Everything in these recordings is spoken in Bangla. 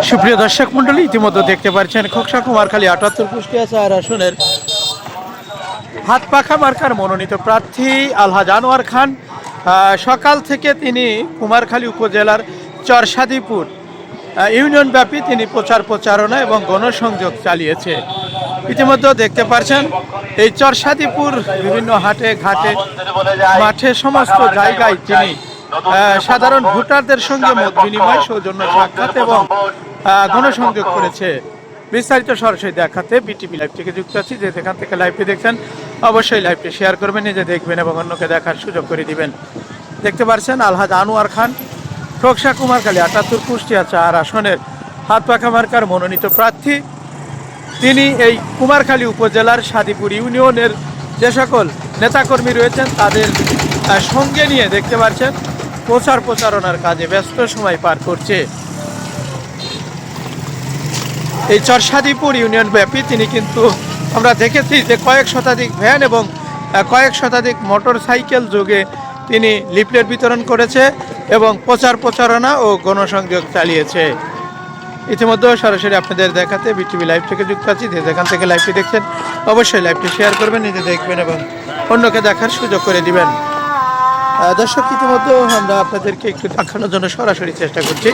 সুপ্রিয় দর্শক মন্ডলী ইতিমধ্যে দেখতে পাচ্ছেন খোকসা কুমারখালী আটাত্তর কুষ্টিয়া চার আসনের হাত পাখা মার্কার মনোনীত প্রার্থী আলহাজ আনোয়ার খান। সকাল থেকে তিনি কুমারখালী উপজেলার চরসাদিপুর আহ, ইউনিয়ন ব্যাপী তিনি প্রচার প্রচারণা এবং গণসংযোগ চালিয়েছে। ইতিমধ্যে দেখতে পাচ্ছেন এই চরসাদিপুর বিভিন্ন হাটে ঘাটে মাঠে সমস্ত জায়গায় তিনি সাধারণ ভোটারদের সঙ্গে মত বিনিময়, সৌজন্য সাক্ষাৎ এবং গণসংযোগ করেছে। বিস্তারিত সরাসরি দেখাতে বিটিভি লাইভ থেকে যুক্ত আছি। যে যেখান থেকে লাইভটি দেখছেন, অবশ্যই লাইভটি শেয়ার করবেন, নিজে দেখবেন এবং অন্যকে দেখার সুযোগ করে দিবেন। দেখতে পাচ্ছেন আলহাজ আনোয়ার খান ঠোকসা কুমারখালী, আটাত্তর কুষ্টিয়া চার আসনের হাত পাখা মার্কার মনোনীত প্রার্থী। তিনি এই কুমারখালী উপজেলার সাদিপুর ইউনিয়নের যে সকল নেতাকর্মী রয়েছেন, তাদের সঙ্গে নিয়ে দেখতে পাচ্ছেন প্রচার প্রচারণার কাজে ব্যস্ত সময় পার করছে। এই চরসাদিপুর ইউনিয়ন ব্যাপী তিনি কিন্তু আমরা দেখেছি যে কয়েক শতাধিক ভ্যান এবং কয়েক শতাধিক মোটর সাইকেল যোগে তিনি লিফলেট বিতরণ করেছে এবং প্রচার প্রচারণা ও গণসংযোগ চালিয়েছে। ইতিমধ্যে সরাসরি আপনাদের দেখাতে বিটিভি লাইভ থেকে যুক্ত আছি। যে যেখান থেকে লাইভটি দেখছেন, অবশ্যই লাইভটি শেয়ার করবেন, নিজে দেখবেন এবং অন্যকে দেখার সুযোগ করে দিবেন। দর্শক ইতিমধ্যে আমরা আপনাদেরকে একটু দেখানোর জন্য সরাসরি চেষ্টা করছি।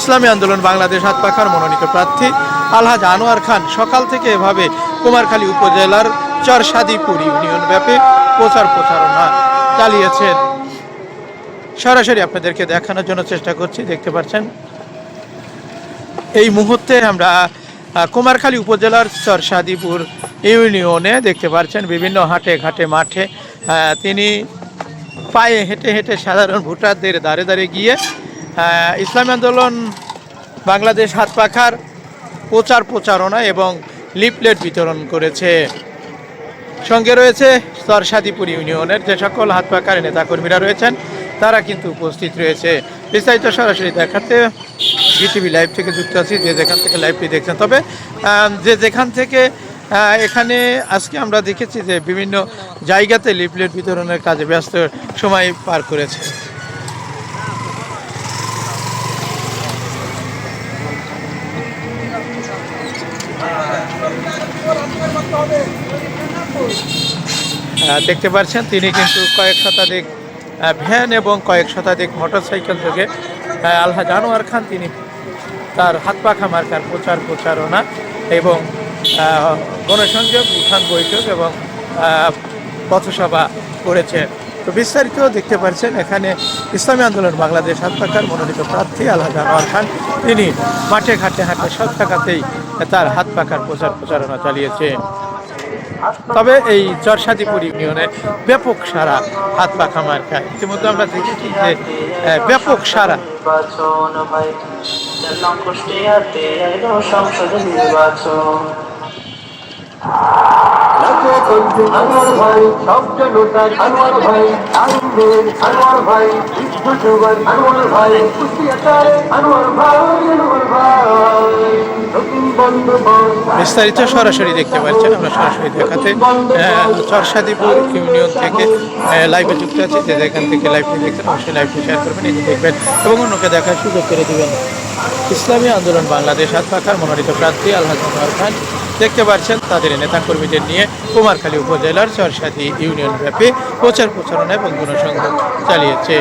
ইসলামী আন্দোলন বাংলাদেশ হাত পাখার মনোনীত প্রার্থী আলহাজ আনোয়ার খান। সকাল থেকে এভাবে কুমারখালী উপজেলার চরসাদিপুর ইউনিয়ন ব্যাপী প্রচার প্রচারণা চালিয়েছেন। সরাসরি আপনাদেরকে দেখানোর জন্য চেষ্টা করছি, দেখতে পাচ্ছেন। এই মুহূর্তে আমরা কুমারখালী উপজেলার চরসাদিপুর ইউনিয়নে দেখতে পাচ্ছেন, বিভিন্ন হাটে ঘাটে মাঠে তিনি পায়ে হেঁটে হেঁটে সাধারণ ভোটারদের দাঁড়ে দাঁড়িয়ে গিয়ে ইসলামী আন্দোলন, বাংলাদেশ হাত পাখার প্রচার প্রচারণা এবং লিফলেট বিতরণ করেছে। সঙ্গে রয়েছে চরসাদিপুর ইউনিয়নের যে সকল হাত পাখার নেতাকর্মীরা রয়েছেন, তারা কিন্তু উপস্থিত রয়েছে। বিস্তারিত সরাসরি দেখাতে বিটিভি লাইভ থেকে যুক্ত আছি, যে যেখান থেকে লাইভটি দেখছেন। তবে যে যেখান থেকে এখানে আজকে আমরা দেখেছি যে বিভিন্ন জায়গাতে লিফলেট বিতরণের কাজে ব্যস্ত সময় পার করেছে। দেখতে পাচ্ছেন তিনি কিন্তু কয়েক শতাধিক ভ্যান এবং কয়েক শতাধিক মোটরসাইকেল আহ, আলহাজ আনোয়ার খান তিনি তার হাত পাখা মার্কার প্রচার প্রচারণা এবং গণসংযোগ, উঠান বৈঠক এবং পথসভা করেছে। তো বিস্তারিত দেখতে পাচ্ছেন এখানে ইসলামী আন্দোলন বাংলাদেশ হাত পাখার মনোনীত প্রার্থী আলহাজ আনোয়ার খান। তিনি মাঠে ঘাটে হাঁটে সব জায়গাতেই তার হাত পাকার প্রচার প্রচারণা চালিয়েছে তবে এই চরসাদিপুর ইউনিয়নে ব্যাপক সারা হাত পাখা মার্কায় ইতিমধ্যে আমরা দেখেছি যে ব্যাপক সারা নির্বাচন। আনোয়ার ভাই সব জনতার আনোয়ার ভাই আইনের আনোয়ার ভাই বিশ্ব আনোয়ার ভাই কুষ্টিয়াটার আনোয়ার ভাই আনোয়ার ভাই। বিস্তারিত সরাসরি দেখতে পাচ্ছেন আমরা সরাসরি দেখাতে চরসাদিপুর ইউনিয়ন থেকে লাইভে যুক্ত আছি যে যেখান থেকে লাইভটি দেখছেন অবশ্যই লাইভটি শেয়ার করবেন নিজে দেখবেন এবং অন্যকে দেখার সুযোগ করে দেবেন। ইসলামী আন্দোলন বাংলাদেশ হাত পাখার মনোনীত প্রার্থী আলহাজ খান দেখতে পাচ্ছেন তাদের নেতাকর্মীদের নিয়ে কুমারখালী উপজেলার চরসাধী ইউনিয়ন ব্যাপী প্রচার প্রচারণা এবং গণসংযোগ চালিয়েছে।